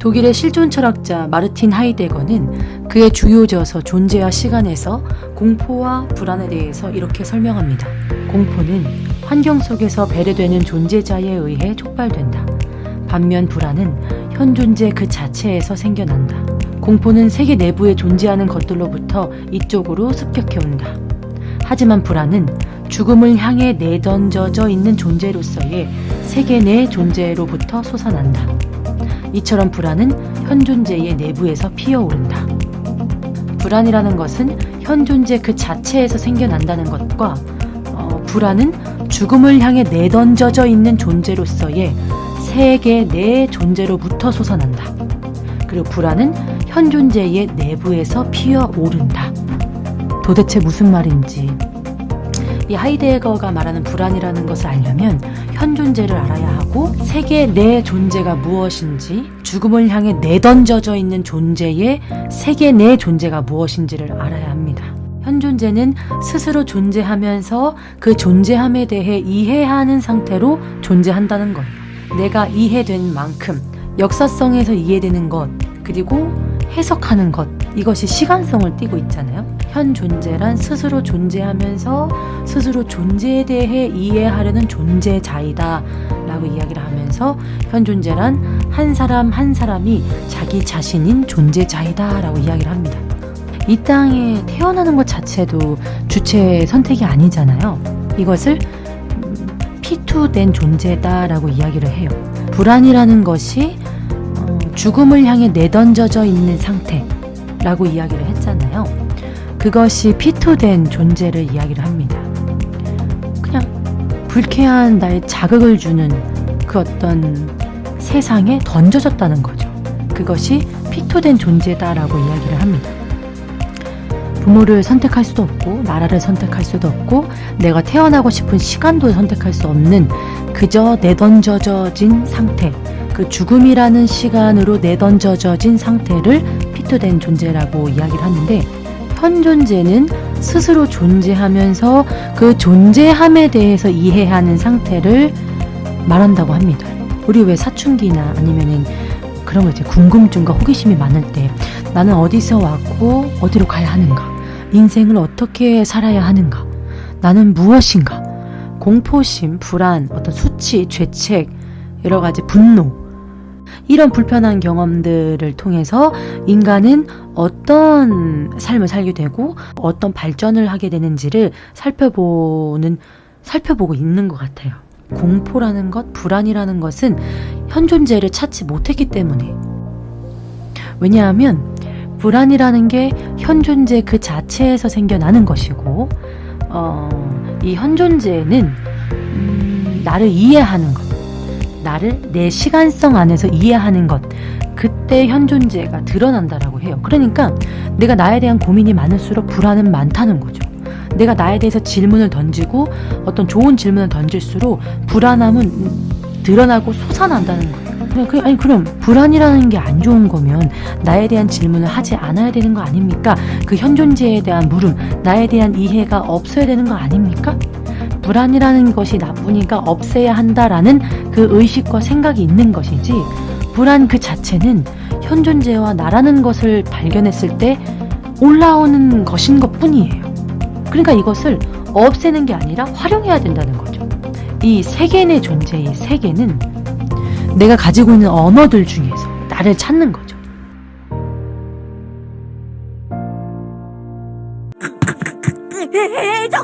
독일의 실존 철학자 마르틴 하이데거는 그의 주요 저서 존재와 시간에서 공포와 불안에 대해서 이렇게 설명합니다. 공포는 환경 속에서 배려되는 존재자에 의해 촉발된다. 반면 불안은 현 존재 그 자체에서 생겨난다. 공포는 세계 내부에 존재하는 것들로부터 이쪽으로 습격해온다. 하지만 불안은 죽음을 향해 내던져져 있는 존재로서의 세계 내 존재로부터 솟아난다. 이처럼 불안은 현 존재의 내부에서 피어오른다. 불안이라는 것은 현 존재 그 자체에서 생겨난다는 것과 어, 불안은 죽음을 향해 내던져져 있는 존재로서의 세계 내 존재로부터 솟아난다. 그리고 불안은 현 존재의 내부에서 피어오른다. 도대체 무슨 말인지 이 하이데거가 말하는 불안이라는 것을 알려면 현 존재를 알아야 하고 세계 내 존재가 무엇인지 죽음을 향해 내던져져 있는 존재의 세계 내 존재가 무엇인지를 알아야 합니다. 현 존재는 스스로 존재하면서 그 존재함에 대해 이해하는 상태로 존재한다는 거예요. 내가 이해된 만큼 역사성에서 이해되는 것 그리고 해석하는 것 이것이 시간성을 띠고 있잖아요. 현 존재란 스스로 존재하면서 스스로 존재에 대해 이해하려는 존재자이다 라고 이야기를 하면서 현 존재란 한 사람 한 사람이 자기 자신인 존재자이다 라고 이야기를 합니다. 이 땅에 태어나는 것 자체도 주체의 선택이 아니잖아요. 이것을 음, 피투된 존재다라고 이야기를 해요. 불안이라는 것이 어, 죽음을 향해 내던져져 있는 상태라고 이야기를 했잖아요. 그것이 피투된 존재를 이야기를 합니다. 그냥 불쾌한 나의 자극을 주는 그 어떤 세상에 던져졌다는 거죠. 그것이 피투된 존재다라고 이야기를 합니다. 부모를 선택할 수도 없고 나라를 선택할 수도 없고 내가 태어나고 싶은 시간도 선택할 수 없는 그저 내던져져진 상태 그 죽음이라는 시간으로 내던져져진 상태를 피투된 존재라고 이야기를 하는데 현 존재는 스스로 존재하면서 그 존재함에 대해서 이해하는 상태를 말한다고 합니다. 우리 왜 사춘기나 아니면은 그런 거 이제 궁금증과 호기심이 많을 때 나는 어디서 왔고 어디로 가야 하는가? 인생을 어떻게 살아야 하는가? 나는 무엇인가? 공포심, 불안, 어떤 수치, 죄책, 여러 가지 분노. 이런 불편한 경험들을 통해서 인간은 어떤 삶을 살게 되고 어떤 발전을 하게 되는지를 살펴보는, 살펴보고 있는 것 같아요. 공포라는 것, 불안이라는 것은 현 존재를 찾지 못했기 때문에. 왜냐하면 불안이라는 게 현 존재 그 자체에서 생겨나는 것이고, 어, 이 현 존재는 음, 나를 이해하는 것, 나를 내 시간성 안에서 이해하는 것, 그때 현 존재가 드러난다라고 해요. 그러니까 내가 나에 대한 고민이 많을수록 불안은 많다는 거죠. 내가 나에 대해서 질문을 던지고 어떤 좋은 질문을 던질수록 불안함은 드러나고 솟아난다는 거예요. 그- 아니 그럼 불안이라는 게 안 좋은 거면 나에 대한 질문을 하지 않아야 되는 거 아닙니까? 그 현 존재에 대한 물음, 나에 대한 이해가 없어야 되는 거 아닙니까? 불안이라는 것이 나쁘니까 없애야 한다라는 그 의식과 생각이 있는 것이지 불안 그 자체는 현 존재와 나라는 것을 발견했을 때 올라오는 것인 것 뿐이에요. 그러니까 이것을 없애는 게 아니라 활용해야 된다는 거죠. 이 세계 내 존재의 세계는 내가 가지고 있는 언어들 중에서 나를 찾는 거죠.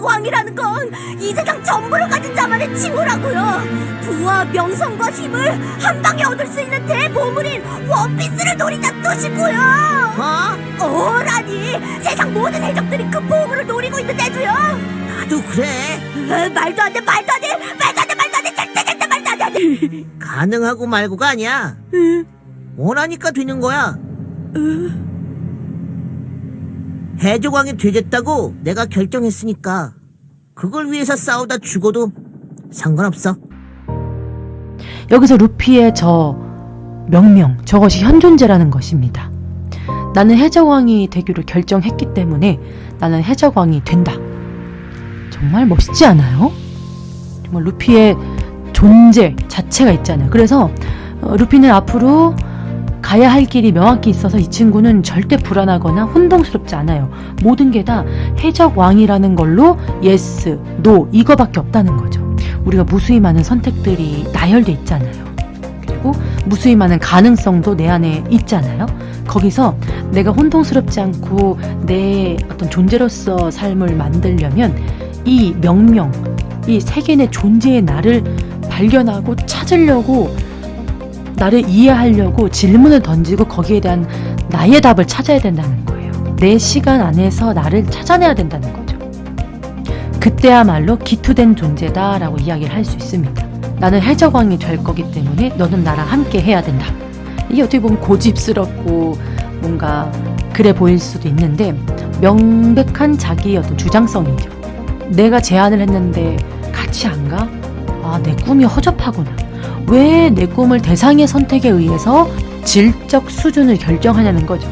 왕이라는 건 이 세상 전부를 가진 자만의 칭호라고요. 부와 명성과 힘을 한 방에 얻을 수 있는 대보물인 원피스를 노린다는 뜻이고요. 어? 어라니 세상 모든 해적들이 그 보물을 노리고 있는데도요. 나도 그래. 에, 말도 안 돼, 말도 안 돼, 말도 안 돼, 말도 안 돼, 절대 절대 말도 안 돼. 가능하고 말고가 아니야. 원하니까 되는 거야. 해적왕이 되겠다고 내가 결정했으니까 그걸 위해서 싸우다 죽어도 상관없어. 여기서 루피의 저 명명, 저것이 현존재라는 것입니다. 나는 해적왕이 되기로 결정했기 때문에 나는 해적왕이 된다. 정말 멋있지 않아요? 정말 루피의 존재 자체가 있잖아요. 그래서 어, 루피는 앞으로 가야 할 길이 명확히 있어서 이 친구는 절대 불안하거나 혼동스럽지 않아요. 모든 게 다 해적왕이라는 걸로 예스, 노 이거밖에 없다는 거죠. 우리가 무수히 많은 선택들이 나열돼 있잖아요. 그리고 무수히 많은 가능성도 내 안에 있잖아요. 거기서 내가 혼동스럽지 않고 내 어떤 존재로서 삶을 만들려면 이 명명, 이 세계 내 존재의 나를 발견하고 찾으려고 나를 이해하려고 질문을 던지고 거기에 대한 나의 답을 찾아야 된다는 거예요. 내 시간 안에서 나를 찾아내야 된다는 거죠. 그때야말로 기투된 존재다라고 이야기를 할 수 있습니다. 나는 해적왕이 될 거기 때문에 너는 나랑 함께 해야 된다. 이게 어떻게 보면 고집스럽고 뭔가 그래 보일 수도 있는데 명백한 자기의 어떤 주장성이죠. 내가 제안을 했는데 같이 안 가? 아, 내 꿈이 허접하구나. 왜 내 꿈을 대상의 선택에 의해서 질적 수준을 결정하냐는 거죠.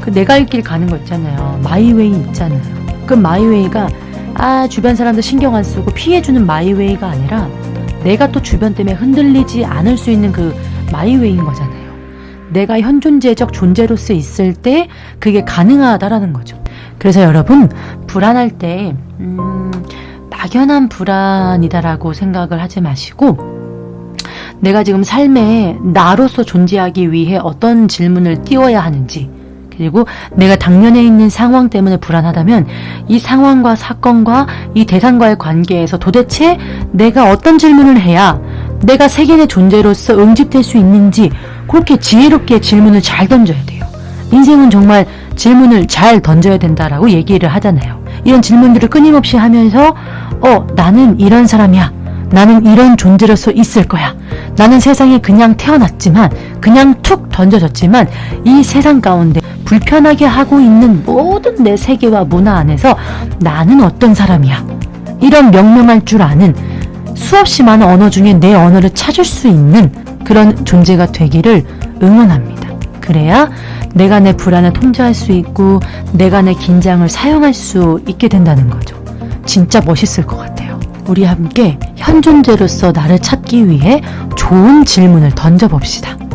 그 내가 할길 가는 거 있잖아요. 마이웨이 있잖아요. 그 마이웨이가 아 주변 사람들 신경 안 쓰고 피해주는 마이웨이가 아니라 내가 또 주변 때문에 흔들리지 않을 수 있는 그 마이웨이인 거잖아요. 내가 현존재적 존재로서 있을 때 그게 가능하다라는 거죠. 그래서 여러분 불안할 때 음, 막연한 불안이다라고 생각을 하지 마시고 내가 지금 삶에 나로서 존재하기 위해 어떤 질문을 띄워야 하는지 그리고 내가 당면에 있는 상황 때문에 불안하다면 이 상황과 사건과 이 대상과의 관계에서 도대체 내가 어떤 질문을 해야 내가 세계의 존재로서 응집될 수 있는지 그렇게 지혜롭게 질문을 잘 던져야 돼요. 인생은 정말 질문을 잘 던져야 된다라고 얘기를 하잖아요. 이런 질문들을 끊임없이 하면서 어 나는 이런 사람이야. 나는 이런 존재로서 있을 거야. 나는 세상에 그냥 태어났지만 그냥 툭 던져졌지만 이 세상 가운데 불편하게 하고 있는 모든 내 세계와 문화 안에서 나는 어떤 사람이야. 이런 명명할 줄 아는 수없이 많은 언어 중에 내 언어를 찾을 수 있는 그런 존재가 되기를 응원합니다. 그래야 내가 내 불안을 통제할 수 있고 내가 내 긴장을 사용할 수 있게 된다는 거죠. 진짜 멋있을 것 같아요. 우리 함께 현 존재로서 나를 찾기 위해 좋은 질문을 던져봅시다.